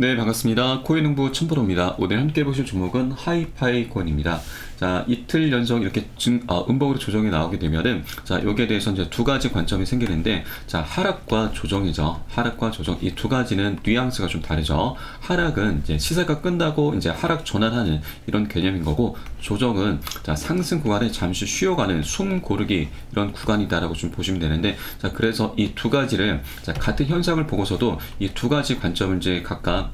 네, 반갑습니다. 코인농부 천프로입니다. 오늘 함께 보실 종목은 하이파이콘입니다. 자, 이틀 연속 이렇게 증, 어, 음봉으로 조정이 나오게 되면은, 자, 여기에 대해서 이제 두 가지 관점이 생기는데, 자, 하락과 조정이죠. 하락과 조정. 이 두 가지는 뉘앙스가 좀 다르죠. 하락은 이제 시세가 끈다고 이제 하락 전환하는 이런 개념인 거고, 조정은 자, 상승 구간에 잠시 쉬어가는 숨 고르기 이런 구간이다라고 좀 보시면 되는데, 자, 그래서 이 두 가지를, 자, 같은 현상을 보고서도 이 두 가지 관점을 이제 각각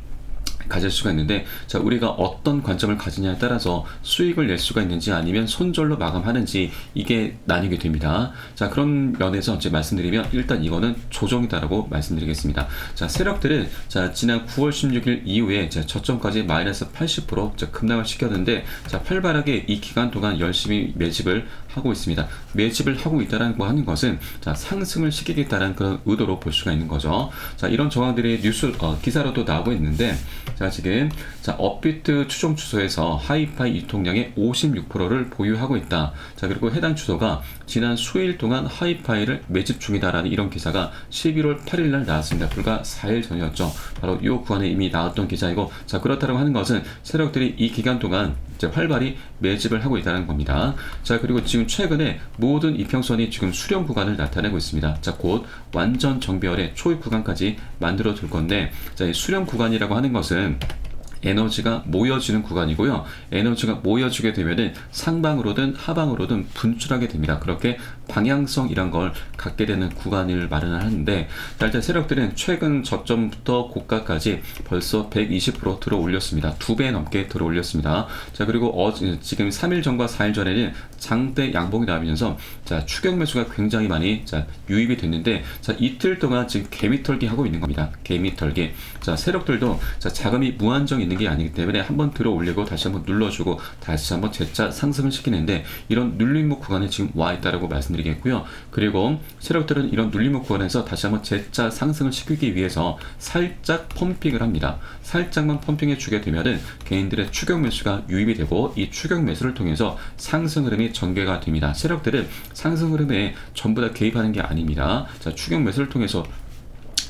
가질 수가 있는데 자 우리가 어떤 관점을 가지냐에 따라서 수익을 낼 수가 있는지 아니면 손절로 마감하는지 이게 나뉘게 됩니다. 자 그런 면에서 이제 말씀드리면 일단 이거는 조정이다라고 말씀드리겠습니다. 자 세력들은 자 지난 9월 16일 이후에 자 저점까지 마이너스 80% 자, 급락을 시켰는데 자 활발하게 이 기간 동안 열심히 매집을 하고 있습니다. 매집을 하고 있다는 거 하는 것은 자 상승을 시키겠다는 그런 의도로 볼 수가 있는 거죠. 자 이런 정황들이 뉴스 어, 기사로도 나오고 있는데 자 지금 자 업비트 추종 주소에서 하이파이 유통량의 56%를 보유하고 있다. 자 그리고 해당 주소가 지난 수일 동안 하이파이를 매집 중이다라는 이런 기사가 11월 8일 날 나왔습니다. 불과 4일 전이었죠. 바로 이 구간에 이미 나왔던 기사이고 자 그렇다고 하는 것은 세력들이 이 기간 동안 이제 활발히 매집을 하고 있다는 겁니다. 자 그리고 지금 최근에 모든 이평선이 지금 수렴 구간을 나타내고 있습니다. 자 곧 완전 정비열의 초입 구간까지 만들어 둘 건데 자 이 수렴 구간이라고 하는 것은 Amen. 에너지가 모여지는 구간이고요. 에너지가 모여지게 되면은 상방으로든 하방으로든 분출하게 됩니다. 그렇게 방향성이란 걸 갖게 되는 구간을 마련을 하는데 일단 세력들은 최근 저점부터 고가까지 벌써 120% 들어 올렸습니다. 두 배 넘게 들어 올렸습니다. 자 그리고 어, 지금 3일 전과 4일 전에는 장대 양봉이 나오면서 자 추격 매수가 굉장히 많이 자 유입이 됐는데 자 이틀 동안 지금 개미 털기 하고 있는 겁니다. 개미 털기. 자 세력들도 자 자금이 무한정 있는 게 아니기 때문에 한번 들어 올리고 다시 한번 눌러주고 다시 한번 재차 상승을 시키는데 이런 눌림목 구간에 지금 와 있다라고 말씀드리겠고요. 그리고 세력들은 이런 눌림목 구간에서 다시 한번 재차 상승을 시키기 위해서 살짝 펌핑을 합니다. 살짝만 펌핑해 주게 되면은 개인들의 추격 매수가 유입이 되고 이 추격 매수를 통해서 상승 흐름이 전개가 됩니다. 세력들은 상승 흐름에 전부 다 개입하는 게 아닙니다. 자, 추격 매수를 통해서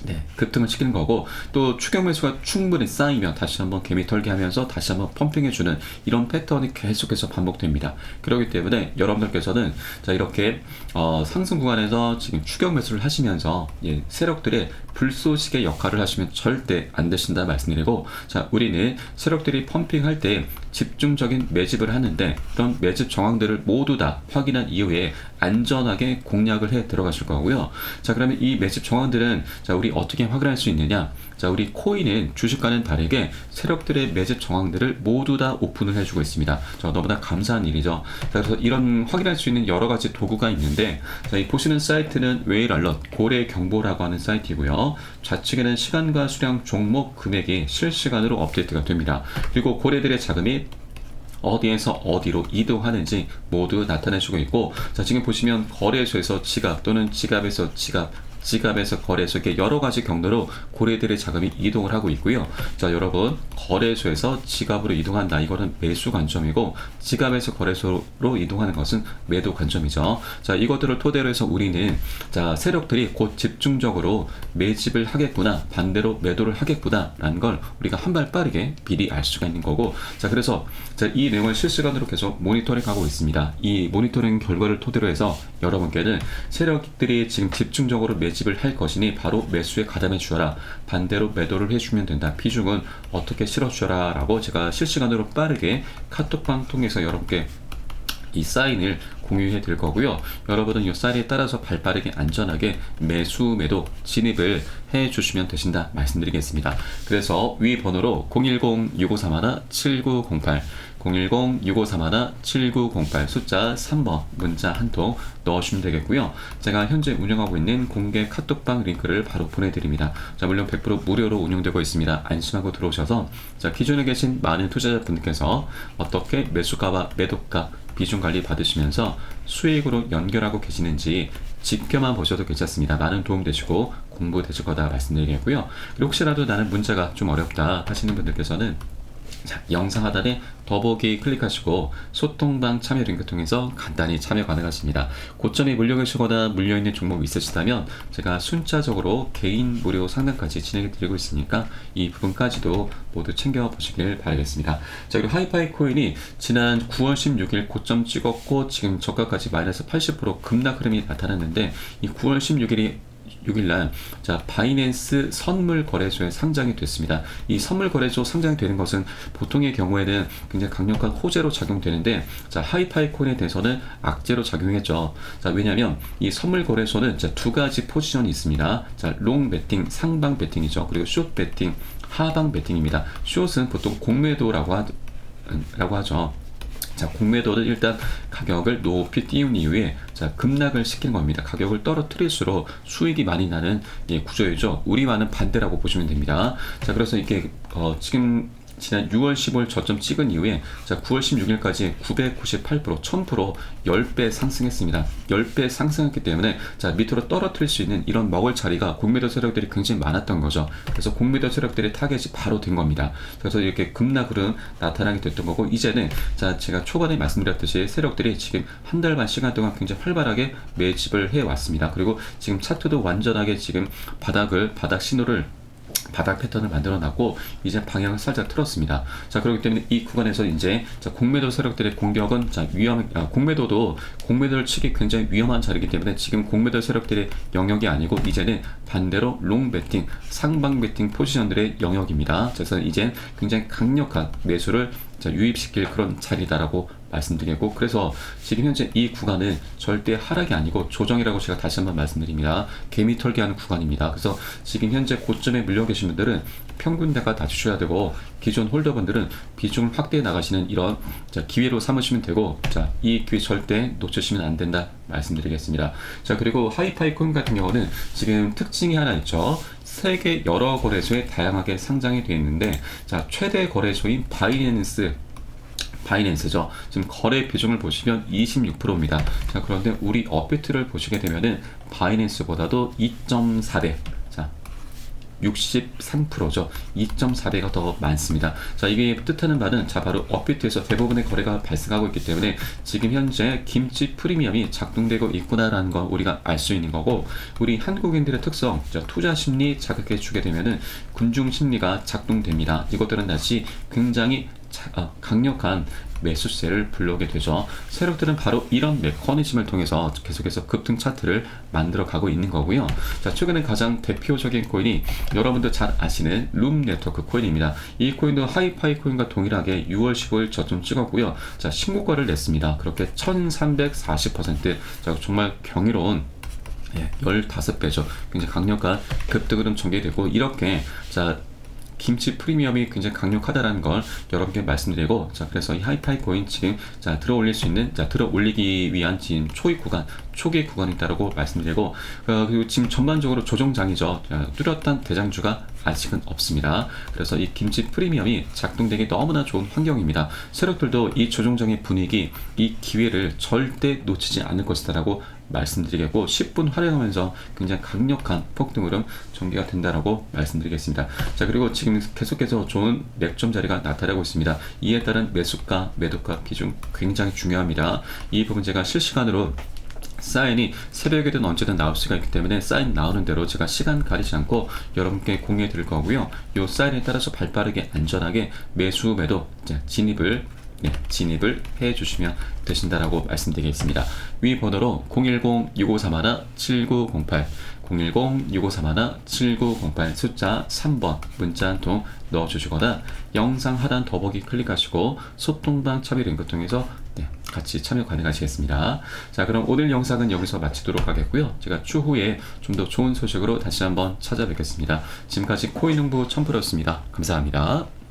네, 급등을 시키는 거고 또 추격 매수가 충분히 쌓이면 다시 한번 개미 털기 하면서 다시 한번 펌핑해 주는 이런 패턴이 계속해서 반복됩니다. 그렇기 때문에 여러분들께서는 자 이렇게 어, 상승 구간에서 지금 추격 매수를 하시면서 예, 세력들의 불쏘시개 역할을 하시면 절대 안 되신다 말씀드리고 자 우리는 세력들이 펌핑할 때 집중적인 매집을 하는데 그런 매집 정황들을 모두 다 확인한 이후에 안전하게 공략을 해 들어가실 거고요. 자 그러면 이 매집 정황들은 자 우리 어떻게 확인할 수 있느냐? 자, 우리 코인은 주식과는 다르게 세력들의 매집 정황들을 모두 다 오픈을 해주고 있습니다. 저 너무나 감사한 일이죠. 자, 그래서 이런 확인할 수 있는 여러 가지 도구가 있는데, 자, 이 보시는 사이트는 웨일 알럿 고래 경보라고 하는 사이트이고요. 좌측에는 시간과 수량 종목 금액이 실시간으로 업데이트가 됩니다. 그리고 고래들의 자금이 어디에서 어디로 이동하는지 모두 나타내주고 있고 자 지금 보시면 거래소에서 지갑 또는 지갑에서 지갑 지갑에서 거래소 이렇게 여러 가지 경로로 고래들의 자금이 이동을 하고 있고요. 자, 여러분 거래소에서 지갑으로 이동한다. 이거는 매수 관점이고 지갑에서 거래소로 이동하는 것은 매도 관점이죠. 자, 이것들을 토대로 해서 우리는 자, 세력들이 곧 집중적으로 매집을 하겠구나. 반대로 매도를 하겠구나라는 걸 우리가 한 발 빠르게 미리 알 수가 있는 거고. 자, 그래서 자, 이 내용을 실시간으로 계속 모니터링하고 있습니다. 이 모니터링 결과를 토대로 해서 여러분께는 세력들이 지금 집중적으로 매집 매집을 할 것이니 바로 매수에 가담해 주어라. 반대로 매도를 해주면 된다. 비중은 어떻게 실어 주어라. 라고 제가 실시간으로 빠르게 카톡방 통해서 여러분께 이 사인을 공유해 드릴 거고요. 여러분은 이 사인에 따라서 발 빠르게 안전하게 매수 매도 진입을 해 주시면 되신다 말씀드리겠습니다. 그래서 위 번호로 010-6531-7908 010-6531-7908 숫자 3번 문자 한 통 넣으시면 되겠고요. 제가 현재 운영하고 있는 공개 카톡방 링크를 바로 보내드립니다. 자, 물론 100% 무료로 운영되고 있습니다. 안심하고 들어오셔서 자, 기존에 계신 많은 투자자분들께서 어떻게 매수가와 매도가 비중 관리 받으시면서 수익으로 연결하고 계시는지 지켜만 보셔도 괜찮습니다. 많은 도움 되시고 공부 되실 거다 말씀드리겠고요. 혹시라도 나는 문자가 좀 어렵다 하시는 분들께서는 자, 영상 하단에 더보기 클릭하시고 소통방 참여 링크 통해서 간단히 참여 가능하십니다. 고점에 물려 계시거나 물려 있는 종목 있으시다면 제가 순차적으로 개인 무료 상담까지 진행해 드리고 있으니까 이 부분까지도 모두 챙겨 보시길 바라겠습니다. 자, 그리고 하이파이 코인이 지난 9월 16일 고점 찍었고 지금 저가까지 마이너스 80% 급락 흐름이 나타났는데 이 9월 16일이 6일날 자 바이낸스 선물 거래소에 상장이 됐습니다. 이 선물 거래소 상장이 되는 것은 보통의 경우에는 굉장히 강력한 호재로 작용되는데 자 하이파이콘에 대해서는 악재로 작용했죠. 자 왜냐하면 이 선물 거래소는 자 두 가지 포지션이 있습니다. 자롱 베팅 상방 베팅이죠. 그리고 숏 베팅 하방 베팅입니다. 숏은 보통 공매도라고 하, 라고 하죠. 자, 공매도를 일단 가격을 높이 띄운 이후에 자, 급락을 시킨 겁니다. 가격을 떨어뜨릴수록 수익이 많이 나는 예, 구조이죠. 우리와는 반대라고 보시면 됩니다. 자, 그래서 이게 어, 지금 지난 6월 15일 저점 찍은 이후에 자 9월 16일까지 998% 1000% 10배 상승했습니다. 10배 상승했기 때문에 자 밑으로 떨어뜨릴 수 있는 이런 먹을 자리가 공매도 세력들이 굉장히 많았던 거죠. 그래서 공매도 세력들의 타겟이 바로 된 겁니다. 그래서 이렇게 급락으로 나타나게 됐던 거고 이제는 자 제가 초반에 말씀드렸듯이 세력들이 지금 한 달 반 시간 동안 굉장히 활발하게 매집을 해 왔습니다. 그리고 지금 차트도 완전하게 지금 바닥을 바닥 신호를 바닥 패턴을 만들어 놨고 이제 방향을 살짝 틀었습니다. 자 그렇기 때문에 이 구간에서 이제 자, 공매도 세력들의 공격은 자 위험 아, 공매도도 공매도를 치기 굉장히 위험한 자리이기 때문에 지금 공매도 세력들의 영역이 아니고 이제는 반대로 롱 베팅 상방 베팅 포지션들의 영역입니다. 그래서 이제 굉장히 강력한 매수를 자, 유입시킬 그런 자리다라고 말씀드리고 그래서 지금 현재 이 구간은 절대 하락이 아니고 조정이라고 제가 다시 한번 말씀드립니다. 개미 털기 하는 구간입니다. 그래서 지금 현재 고점에 물려 계신 분들은 평균대가 낮추셔야 되고 기존 홀더분들은 비중을 확대해 나가시는 이런 자, 기회로 삼으시면 되고 자, 이 기회 절대 놓치시면 안 된다 말씀드리겠습니다. 자, 그리고 하이파이 코인 같은 경우는 지금 특징이 하나 있죠. 세계 여러 거래소에 다양하게 상장이 되어 있는데 자, 최대 거래소인 바이낸스 바이낸스죠. 지금 거래 비중을 보시면 26%입니다. 자, 그런데 우리 업비트를 보시게 되면은 바이낸스보다도 2.4배 63%죠. 2.4배가 더 많습니다. 자, 이게 뜻하는 바는 자, 바로 업비트에서 대부분의 거래가 발생하고 있기 때문에 지금 현재 김치 프리미엄이 작동되고 있구나라는 걸 우리가 알 수 있는 거고 우리 한국인들의 특성, 자, 투자 심리 자극해 주게 되면은 군중 심리가 작동됩니다. 이것들은 다시 굉장히 강력한 매수세를 불러오게 되죠. 세력들은 바로 이런 메커니즘을 통해서 계속해서 급등 차트를 만들어 가고 있는 거고요. 자, 최근에 가장 대표적인 코인이 여러분들 잘 아시는 룸 네트워크 코인입니다. 이 코인도 하이파이 코인과 동일하게 6월 15일 저점 찍었고요. 자, 신고가를 냈습니다. 그렇게 1340% 자, 정말 경이로운 예, 15배죠. 굉장히 강력한 급등 흐름 전개되고 이렇게 자 김치 프리미엄이 굉장히 강력하다라는 걸 여러분께 말씀드리고 자 그래서 이 하이파이 코인 지금 자 들어 올릴 수 있는 자 들어 올리기 위한 지금 초기 구간 초기 구간이 있다고 말씀드리고 어, 그리고 지금 전반적으로 조정장이죠. 자, 뚜렷한 대장주가 아직은 없습니다. 그래서 이 김치 프리미엄이 작동되기 너무나 좋은 환경입니다. 세력들도 이 조정장의 분위기 이 기회를 절대 놓치지 않을 것이다라고 말씀드리겠고 10분 활용하면서 굉장히 강력한 폭등 흐름 전개가 된다라고 말씀드리겠습니다. 자 그리고 지금 계속해서 좋은 맥점 자리가 나타나고 있습니다. 이에 따른 매수가, 매도가 기준 굉장히 중요합니다. 이 부분 제가 실시간으로 사인이 새벽에든 언제든 나올 수가 있기 때문에 사인 나오는 대로 제가 시간 가리지 않고 여러분께 공유해 드릴 거고요. 이 사인에 따라서 발빠르게 안전하게 매수 매도 진입을 네, 진입을 해 주시면 되신다라고 말씀드리겠습니다. 위 번호로 010-6531-7908 010-6531-7908 숫자 3번 문자 한 통 넣어주시거나 영상 하단 더보기 클릭하시고 소통방 참여 링크 통해서 네, 같이 참여 가능하시겠습니다. 자 그럼 오늘 영상은 여기서 마치도록 하겠고요. 제가 추후에 좀 더 좋은 소식으로 다시 한번 찾아뵙겠습니다. 지금까지 코인홍보 첨프였습니다. 감사합니다.